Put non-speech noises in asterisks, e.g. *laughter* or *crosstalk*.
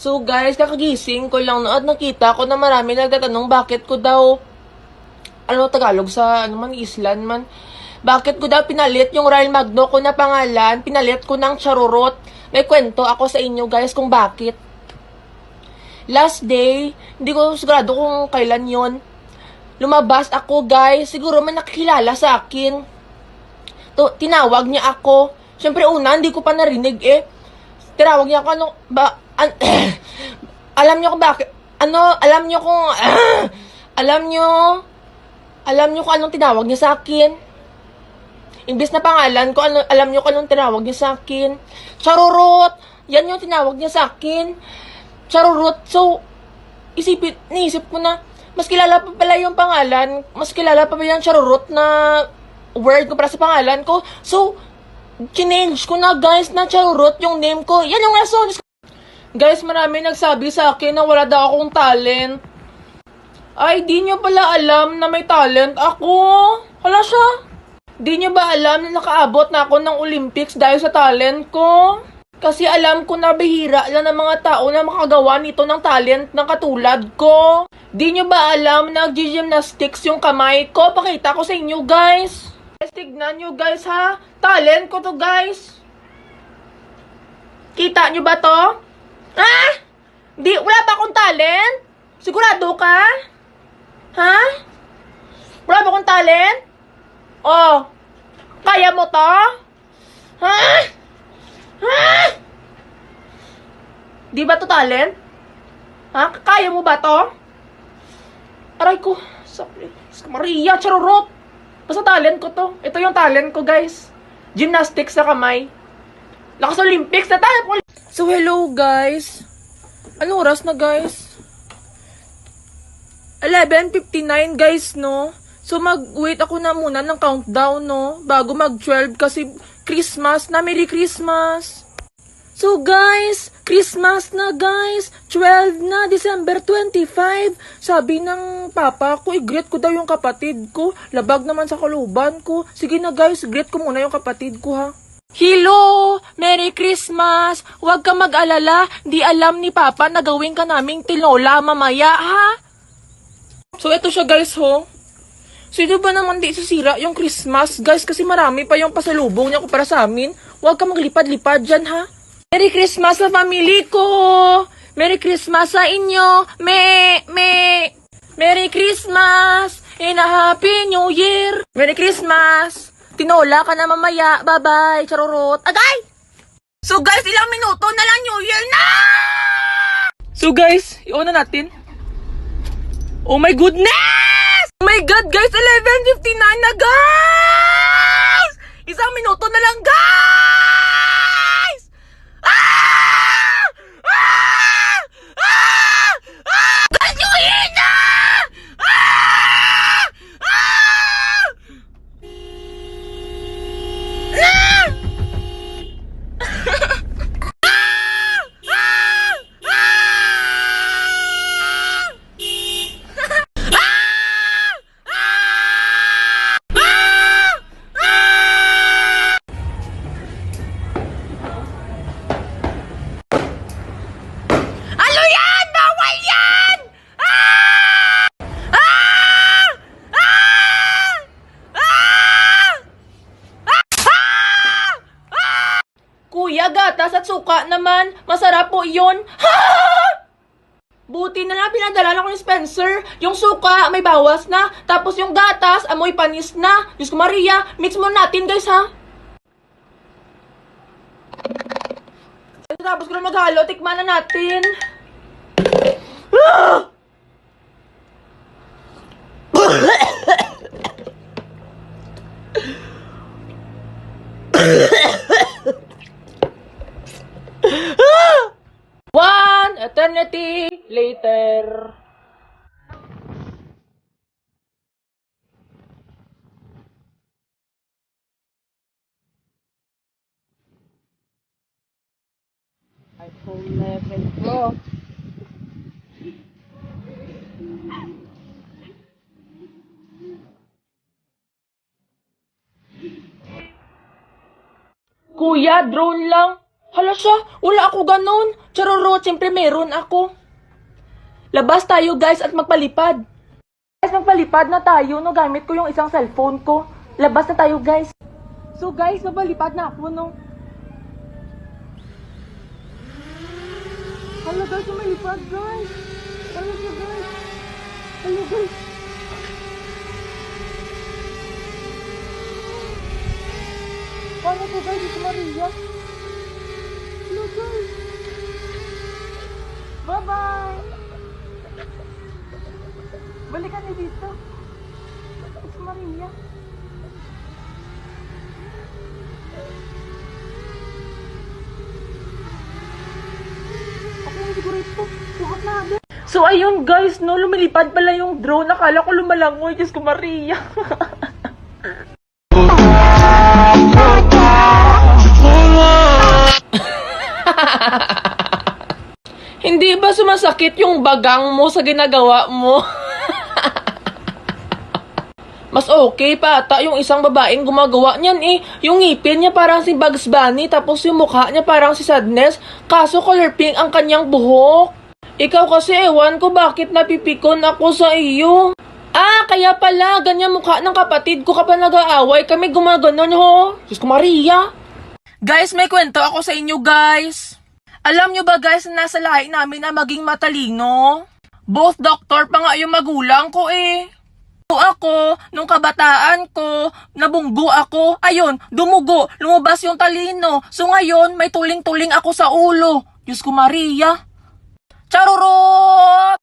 So guys, kakagising ko lang no, at nakita ko na marami nagtatanong bakit ko daw, ano Tagalog sa, ano man, Island man, bakit ko daw pinalit yung Royal Magno ko na pangalan, pinalit ko ng Charurot. May kwento ako sa inyo guys kung bakit. Last day, hindi ko sigurado kung kailan yon Lumabas ako guys, siguro may nakikilala sa akin. To, tinawag niya ako. Siyempre una, hindi ko pa narinig eh. Tinawag niya ako, ano, ba, an, *clears throat* alam niyo kung bakit, ano, alam niyo kung, *clears throat* alam niyo, alam niyo kung anong tinawag niya sa akin. Imbis na pangalan ko, ano, alam niyo kung anong tinawag niya sa akin. Charurot! Yan yung tinawag niya sa akin. Charurot. So, isipin, naisip ko na, mas kilala pa pala yung pangalan, mas kilala pa pala yung charurot na word ko para sa pangalan ko. So, change ko na guys na charurot yung name ko. Yan yung rason. Guys, marami nagsabi sa akin na wala daw akong talent. Ay, di nyo pala alam na may talent ako. Hala siya. Di nyo ba alam na nakaabot na ako ng Olympics dahil sa talent ko? Kasi alam ko na bihira lang ng mga tao na makagawa nito ng talent ng katulad ko. Di nyo ba alam na nag-gymnastics yung kamay ko? Pakita ko sa inyo guys. Guys, tignan nyo guys ha. Talent ko to guys. Kita nyo ba to? Ah! Di, wala pa akong talent? Sigurado ka? Ha? Wala ba akong talent? Oh, kaya mo to? Ha? Ha? Di ba to talent? Ha? Kaya mo ba to? Aray ko. Sorry. Maria, charorot. Basta talent ko to. Ito yung talent ko, guys. Gymnastics sa kamay. Lakas Olympics na tayo. So, hello, guys. Anong oras na, guys? 11.59, guys, no? So, mag-wait ako na muna ng countdown, no? Bago mag-12 kasi Christmas na. Merry Christmas! So, guys, Christmas na, guys! 12 na, December 25. Sabi ng papa ko, i-greet ko daw yung kapatid ko. Labag naman sa kaluban ko. Sige na, guys, greet ko muna yung kapatid ko, ha? Hello! Merry Christmas! Huwag ka mag-alala. Di alam ni Papa na gawin ka naming tinola mamaya, ha? So, eto siya, guys, ho. Sino ba naman di sisira yung Christmas, guys? Kasi marami pa yung pasalubong niya ko para sa amin. Huwag ka maglipad-lipad dyan, ha? Merry Christmas sa family ko! Merry Christmas sa inyo! Me, me, Merry Christmas! And a Happy New Year! Merry Christmas! Tinola ka na mamaya. Bye-bye, charurot. Agay! So guys, ilang minuto na lang New Year na! So guys, iuna natin. Oh my goodness! Oh my God, guys! 11.59 na, guys! Isang minuto na lang, guys! Suka naman. Masarap po yun. Ha! Buti na lang pinadala ko ni Spencer. Yung suka, may bawas na. Tapos yung gatas, amoy panis na. Diyos ko Maria, mix mo natin guys ha. Tapos ko na maghalo, tikman na natin. Ah! Eternity later. iPhone 11 Pro. Kuya, drone lang. Hala siya, wala ako ganon. Charorot, siyempre meron ako. Labas tayo guys at magpalipad. Guys, magpalipad na tayo, no? Gamit ko yung isang cellphone ko. Labas na tayo guys. So guys, magpalipad na ako, no? Hala guys, sumalipad guys. Hala siya guys. Hala guys. Paano ko guys, ito Maria? Balikan niyo dito. It's Maria. Ako yung siguro ito. Sukat na agad. So ayun guys, no, lumilipad pala yung drone. Nakala ko lumalangoy. Diyos ko Maria. *laughs* Hindi ba sumasakit yung bagang mo sa ginagawa mo? Mas okay pa ata yung isang babaeng gumagawa niyan eh. Yung ngipin niya parang si Bugs Bunny tapos yung mukha niya parang si Sadness. Kaso color pink ang kanyang buhok. Ikaw kasi ewan ko bakit napipikon ako sa iyo. Ah, kaya pala, ganyan mukha ng kapatid ko kapag nag-aaway kami gumaganon ho. Diyos ko Maria. Guys, may kwento ako sa inyo guys. Alam nyo ba guys na nasa lahi namin na maging matalino? Both doctor pa nga yung magulang ko eh. Ako, nung kabataan ko, nabunggo ako, ayun, dumugo, lumabas yung talino. So ngayon, may tuling-tuling ako sa ulo. Diyos ko Maria. Charurot!